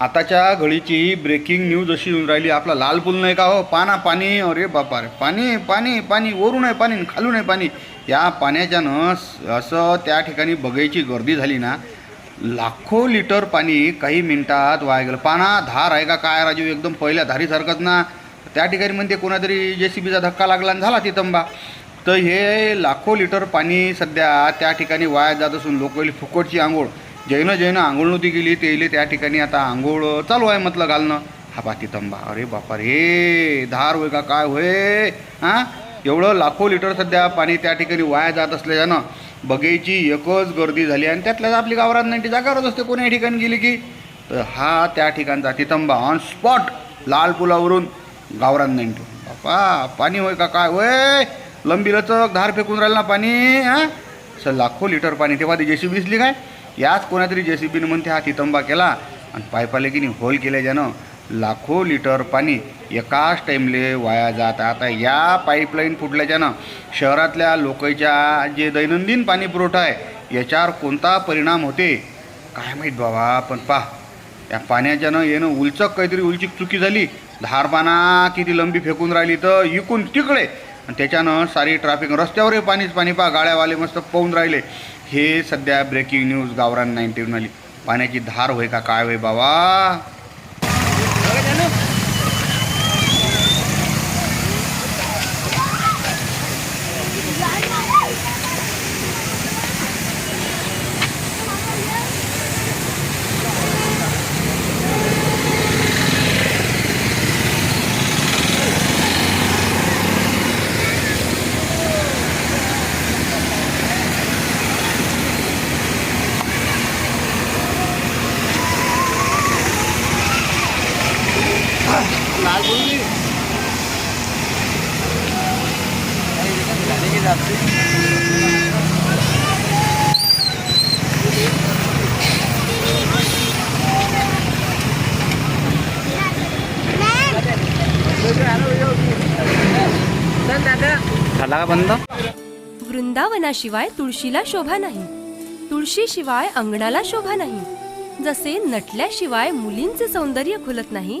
आताच्या घडीची breaking news अशी येऊन राहिली आपला लाल पूल नाही का हो? पाना पाणी अरे बापा रे. पाणी पाणी पाणी वरून आहे पाणी खालून आहे पाणी या पाण्याच्यानं असं त्या ठिकाणी बघायची गर्दी झाली ना लाखो लिटर पाणी काही मिनिटात वाया गेलं. पाना धार आहे का काय राजू? एकदम पहिल्या धारीसारखंच ना. त्या ठिकाणी म्हणते कोणातरी जे सी बीचा धक्का लागला आणि झाला तितंबा तर हे लाखो लिटर पाणी सध्या त्या ठिकाणी वाया जात असून लोक फुकटची आंघोळ. जैनं जैनं आंघोळ नव्हती गेली ते इले त्या ठिकाणी आता आंघोळ चालू आहे म्हटलं घालणं. हा बा तंबा. अरे बापा रे धार होय का काय होय? हां? एवढं लाखो लिटर सध्या पाणी त्या ठिकाणी वाया जात असल्यानं बगेची एकच गर्दी झाली आणि त्यातल्याच आपली गावरात जागा जागावरच असते. कोणी ठिकाणी गेली की? तर हा त्या ठिकाणचा तितंबा ऑन स्पॉट लाल पुलावरून गावरान बापा पाणी होय का काय होय? लंबी लचक धार फेकून राहिलं ना पाणी हां? असं लाखो लिटर पाणी. तेव्हा ती जेसीबी दिसली काय? याच कोणातरी जे सी बीनं म्हणते हा तितंबा केला. आणि पायपाले की नाही होल केल्याच्यानं लाखो लिटर पाणी एकाच टाईमले वाया जात. आता या पाईपलाईन फुटल्याच्यानं शहरातल्या लोकांच्या जे दैनंदिन पाणी पुरवठा आहे याच्यावर कोणता परिणाम होते? काय माहीत बाबा पण पा या पाण्याच्यानं येणं उलचक काहीतरी उलचीक चुकी झाली. धारपाना किती लंबी फेकून राहिली तर इकून तिकडे. आणि त्याच्यानं सारी ट्रॅफिक रस्त्यावरही पाणीच पाणी पा गाड्यावाले मस्त पाहून राहिले. हे सध्या ब्रेकिंग न्यूज गावरान नाईन्टी आली पाण्याची धार होय का काय होय बाबा? झाला का बंद? वृंदावनाशिवाय तुळशीला शोभा नाही. तुळशीशिवाय अंगणाला शोभा नाही. जसे नटल्याशिवाय मुलींचे सौंदर्य खुलत नाही